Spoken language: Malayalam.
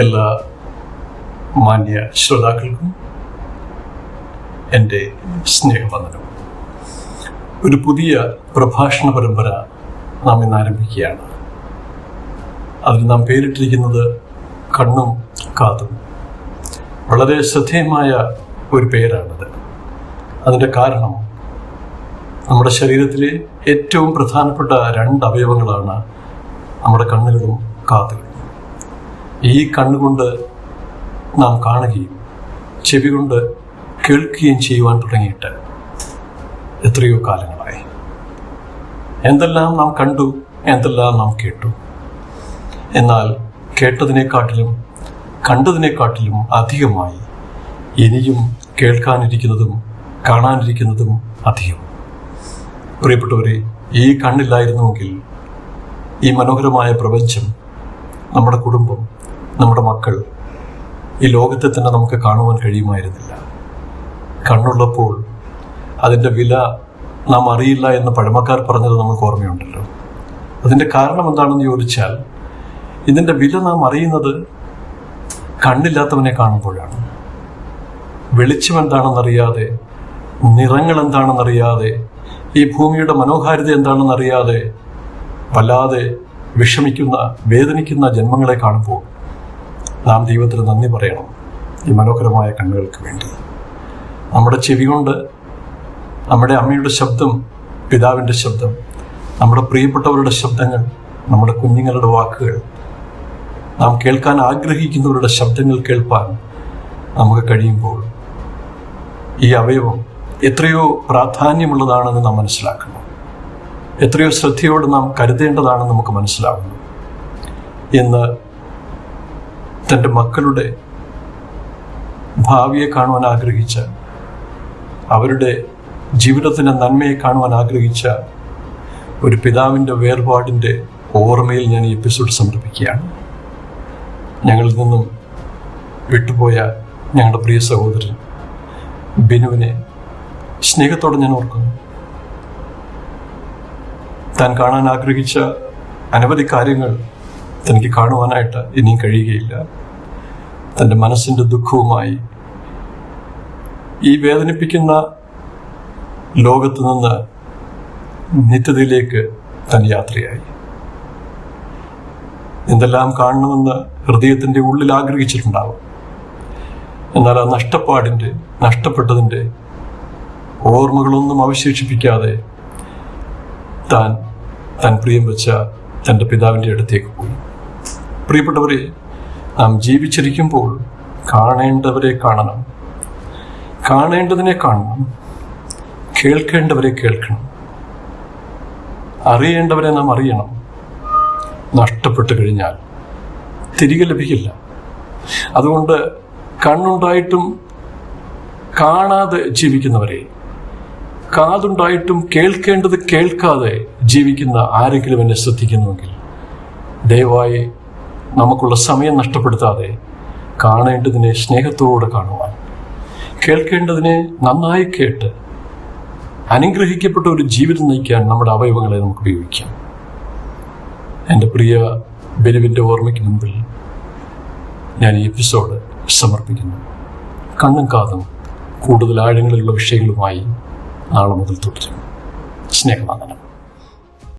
എല്ലാ മാന്യ ശ്രോതാക്കൾക്കും എന്റെ സ്നേഹവന്ദനം. ഒരു പുതിയ പ്രഭാഷണ പരമ്പര നാം ഇന്ന് ആരംഭിക്കുകയാണ്. അതിന് നാം പേരിട്ടിരിക്കുന്നത് കണ്ണും കാതും. വളരെ ശ്രദ്ധേയമായ ഒരു പേരാണത്. അതിന്റെ കാരണം നമ്മുടെ ശരീരത്തിലെ ഏറ്റവും പ്രധാനപ്പെട്ട രണ്ട് അവയവങ്ങളാണ് നമ്മുടെ കണ്ണുകളും കാതുകളും. ഈ കണ്ണുകൊണ്ട് നാം കാണുകയും ചെവി കൊണ്ട് കേൾക്കുകയും ചെയ്യുവാൻ തുടങ്ങിയിട്ട് എത്രയോ കാലങ്ങളായി. എന്തെല്ലാം നാം കണ്ടു എന്തെല്ലാം നാം കേട്ടു. എന്നാൽ കേട്ടതിനെക്കാട്ടിലും കണ്ടതിനെക്കാട്ടിലും അധികമായി ഇനിയും കേൾക്കാനിരിക്കുന്നതും കാണാനിരിക്കുന്നതും അധികം. പ്രിയപ്പെട്ടവരെ ഈ കണ്ണില്ലായിരുന്നുവെങ്കിൽ ഈ മനോഹരമായ പ്രപഞ്ചം നമ്മുടെ കുടുംബം നമ്മുടെ മക്കൾ ഈ ലോകത്തെ തന്നെ നമുക്ക് കാണുവാൻ കഴിയുമായിരുന്നില്ല. കണ്ണുള്ളപ്പോൾ അതിന്റെ വില നാം അറിയില്ല എന്ന് പഴമക്കാർ പറഞ്ഞത് നമുക്ക് ഓർമ്മയുണ്ടല്ലോ. അതിന്റെ കാരണം എന്താണെന്ന് ചോദിച്ചാൽ ഇതിന്റെ വില നാം അറിയുന്നത് കണ്ണില്ലാത്തവനെ കാണുമ്പോഴാണ്. വെളിച്ചം എന്താണെന്നറിയാതെ നിറങ്ങൾ എന്താണെന്നറിയാതെ ഈ ഭൂമിയുടെ മനോഹാരിത എന്താണെന്നറിയാതെ വല്ലാതെ വിഷമിക്കുന്ന വേദനിക്കുന്ന ജന്മങ്ങളെ കാണുമ്പോൾ നാം ദൈവത്തിന് നന്ദി പറയണം ഈ മനോഹരമായ കണ്ണുകൾക്ക് വേണ്ടി. നമ്മുടെ ചെവി കൊണ്ട് നമ്മുടെ അമ്മയുടെ ശബ്ദം പിതാവിന്റെ ശബ്ദം നമ്മുടെ പ്രിയപ്പെട്ടവരുടെ ശബ്ദങ്ങൾ നമ്മുടെ കുഞ്ഞുങ്ങളുടെ വാക്കുകൾ നാം കേൾക്കാൻ ആഗ്രഹിക്കുന്നവരുടെ ശബ്ദങ്ങൾ കേൾപ്പാൻ നമുക്ക് കഴിയുമ്പോൾ ഈ അവയവം എത്രയോ പ്രാധാന്യമുള്ളതാണെന്ന് നാം മനസ്സിലാക്കുന്നു. എത്രയോ ശ്രദ്ധയോടെ നാം കരുതേണ്ടതാണെന്ന് നമുക്ക് മനസ്സിലാകുന്നു ഇന്ന് തന്റെ മക്കളുടെ ഭാവിയെ കാണുവാൻ ആഗ്രഹിച്ച അവരുടെ ജീവിതത്തിന്റെ നന്മയെ കാണുവാൻ ആഗ്രഹിച്ച ഒരു പിതാവിന്റെ വേർപാടിന്റെ ഓർമ്മയിൽ ഞാൻ ഈ എപ്പിസോഡ് സമർപ്പിക്കുകയാണ്. ഞങ്ങളിൽ നിന്നും വിട്ടുപോയ ഞങ്ങളുടെ പ്രിയ സഹോദരൻ ബിനുവിനെ സ്നേഹത്തോടെ ഞാൻ ഓർക്കുന്നു. താൻ കാണാൻ ആഗ്രഹിച്ച അനവധി കാര്യങ്ങൾ തനിക്ക് കാണുവാനായിട്ട് ഇനിയും കഴിയുകയില്ല. തന്റെ മനസ്സിന്റെ ദുഃഖവുമായി ഈ വേദനിപ്പിക്കുന്ന ലോകത്ത് നിന്ന് നിത്യതയിലേക്ക് താൻ യാത്രയായി. എന്തെല്ലാം കാണണമെന്ന് ഹൃദയത്തിന്റെ ഉള്ളിൽ ആഗ്രഹിച്ചിട്ടുണ്ടാവും. എന്നാൽ ആ നഷ്ടപ്പാടിന്റെ നഷ്ടപ്പെട്ടതിന്റെ ഓർമ്മകളൊന്നും അവശേഷിപ്പിക്കാതെ താൻ താൻ പ്രിയം വെച്ച തന്റെ പിതാവിന്റെ അടുത്തേക്ക് പോയി. പ്രിയപ്പെട്ടവരെ നാം ജീവിച്ചിരിക്കുമ്പോൾ കാണേണ്ടവരെ കാണണം. കാണേണ്ടതിനെ കാണണം കേൾക്കേണ്ടവരെ കേൾക്കണം. അറിയേണ്ടവരെ നാം അറിയണം. നഷ്ടപ്പെട്ടു കഴിഞ്ഞാൽ തിരികെ ലഭിക്കില്ല. അതുകൊണ്ട് കണ്ണുണ്ടായിട്ടും കാണാതെ ജീവിക്കുന്നവരെ കാതുണ്ടായിട്ടും കേൾക്കേണ്ടത് കേൾക്കാതെ ജീവിക്കുന്ന ആരെങ്കിലും എന്നെ ശ്രദ്ധിക്കുന്നുവെങ്കിൽ ദയവായി നമുക്കുള്ള സമയം നഷ്ടപ്പെടുത്താതെ കാണേണ്ടതിനെ സ്നേഹത്തോടെ കാണുവാൻ. കേൾക്കേണ്ടതിനെ നന്നായി കേട്ട് അനുഗ്രഹിക്കപ്പെട്ട ഒരു ജീവിതം നയിക്കാൻ നമ്മുടെ അവയവങ്ങളെ നമുക്ക് ഉപയോഗിക്കാം. എന്റെ പ്രിയ ബെരുവിന്റെ ഓർമ്മയ്ക്ക് മുമ്പിൽ ഞാൻ ഈ എപ്പിസോഡ് സമർപ്പിക്കുന്നു. കണ്ണും കാതും കൂടുതൽ ആഴങ്ങളിലുള്ള വിഷയങ്ങളുമായി നാളെ മുതൽ തുടരും. സ്നേഹവന്ദനം.